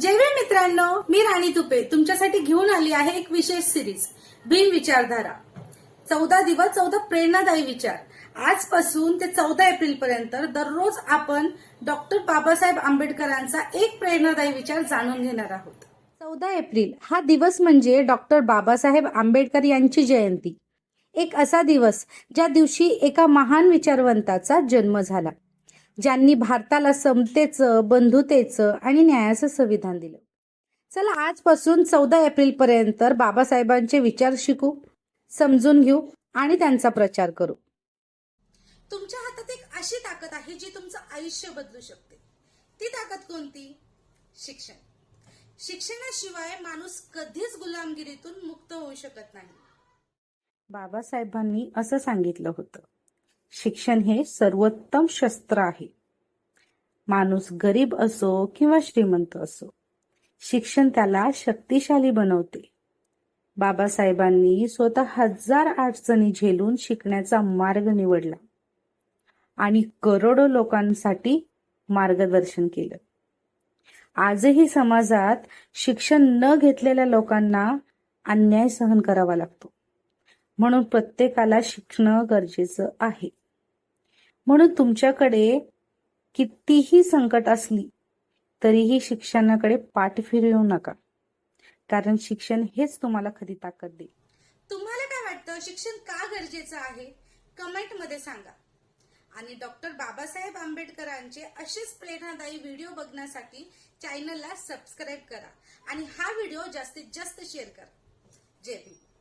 जयवे मित्रांनो मी राणी तुपे. तुमच्यासाठी घेऊन आली आहे एक विशेष सिरीज भीम विचारधारा. चौदा दिवस चौदा प्रेरणादायी विचार. आजपासून ते चौदा एप्रिल पर्यंत दररोज आपण डॉक्टर बाबासाहेब आंबेडकरांचा एक प्रेरणादायी विचार जाणून घेणार आहोत. चौदा एप्रिल हा दिवस म्हणजे डॉक्टर बाबासाहेब आंबेडकर यांची जयंती. एक असा दिवस ज्या दिवशी एका महान विचारवंताचा जन्म झाला. ज्यांनी भारताला समतेचं बंधुतेचं आणि न्यायाचं संविधान दिलं. चला आजपासून चौदा एप्रिल पर्यंत बाबासाहेबांचे विचार शिकू समजून घेऊ आणि त्यांचा प्रचार करू. तुमच्या हातात एक अशी ताकद आहे जी तुमचं आयुष्य बदलू शकते. ती ताकद कोणती? शिक्षण. शिक्षणाशिवाय माणूस कधीच गुलामगिरीतून मुक्त होऊ शकत नाही. बाबासाहेबांनी असं सांगितलं होतं. शिक्षण हे सर्वोत्तम शस्त्र आहे. माणूस गरीब असो किंवा श्रीमंत असो शिक्षण त्याला शक्तिशाली बनवते. बाबासाहेबांनी स्वतः हजार अडचणी झेलून शिकण्याचा मार्ग निवडला आणि करोडो लोकांसाठी मार्गदर्शन केलं. आजही समाजात शिक्षण न घेतलेल्या लोकांना अन्याय सहन करावा लागतो. म्हणून प्रत्येकाला शिकणं गरजेचं आहे. म्हणून तुमच्याकडे कितीही संकट असली तरीही शिक्षणाकडे पाठ फिरवू नका. कारण शिक्षण हेच तुम्हाला खरी ताकद देईल. तुम्हाला काय वाटतं? शिक्षण का गरजेचं आहे? कमेंटमध्ये सांगा. आणि डॉक्टर बाबासाहेब आंबेडकरांचे असेच प्रेरणादायी व्हिडिओ बघण्यासाठी चॅनलला सबस्क्राईब करा. आणि हा व्हिडिओ जास्तीत जास्त शेअर करा. जय भीम.